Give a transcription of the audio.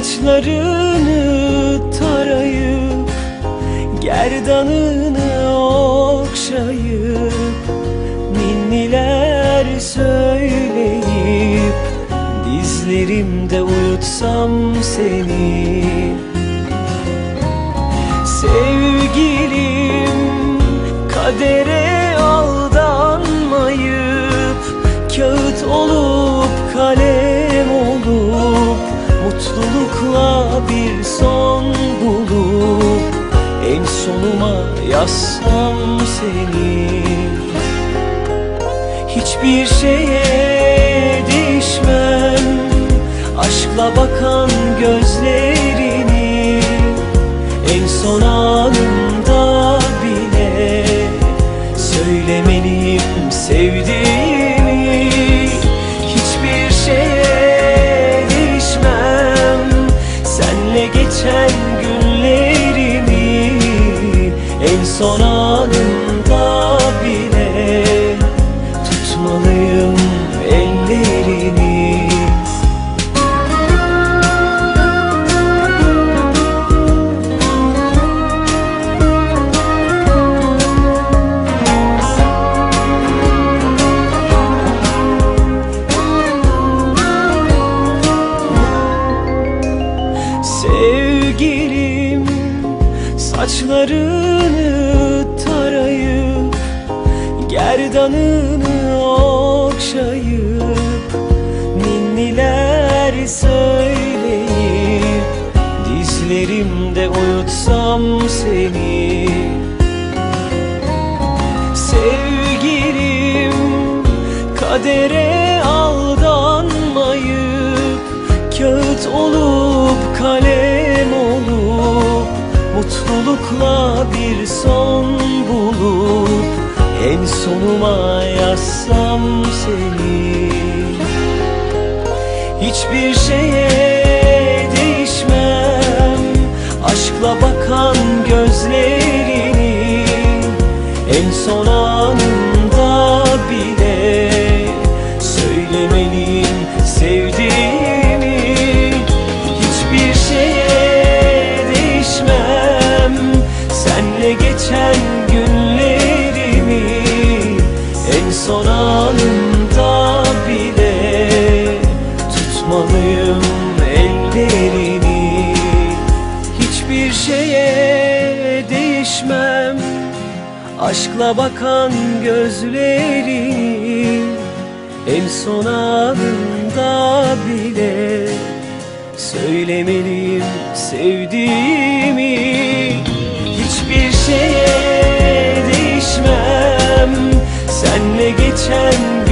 Saçlarını tarayıp Gerdanını okşayıp Ninniler söyleyip Dizlerimde uyutsam seni. Sevgilim kadere En sonuma yazsam seni. Hiçbir şeye değişmem. Aşkla bakan gözlerini En son anımda En son anımda bile Tutmalıyım ellerini. Sevgilim saçlarını tarayıp Gerdanını okşayıp Ninniler söyleyip Dizlerimde uyutsam seni. Sevgilim kadere Mutlulukla bir son bulup En sonuma yazsam seni. Hiçbir şeye değişmem Aşkla bakan gözlerini En son anında bile Söylemeliyim sevdiğimi şeye değişmem. Aşkla bakan gözleri En son anında bile Söylemeliyim sevdiğimi. Hiçbir şeye değişmem. Senle geçen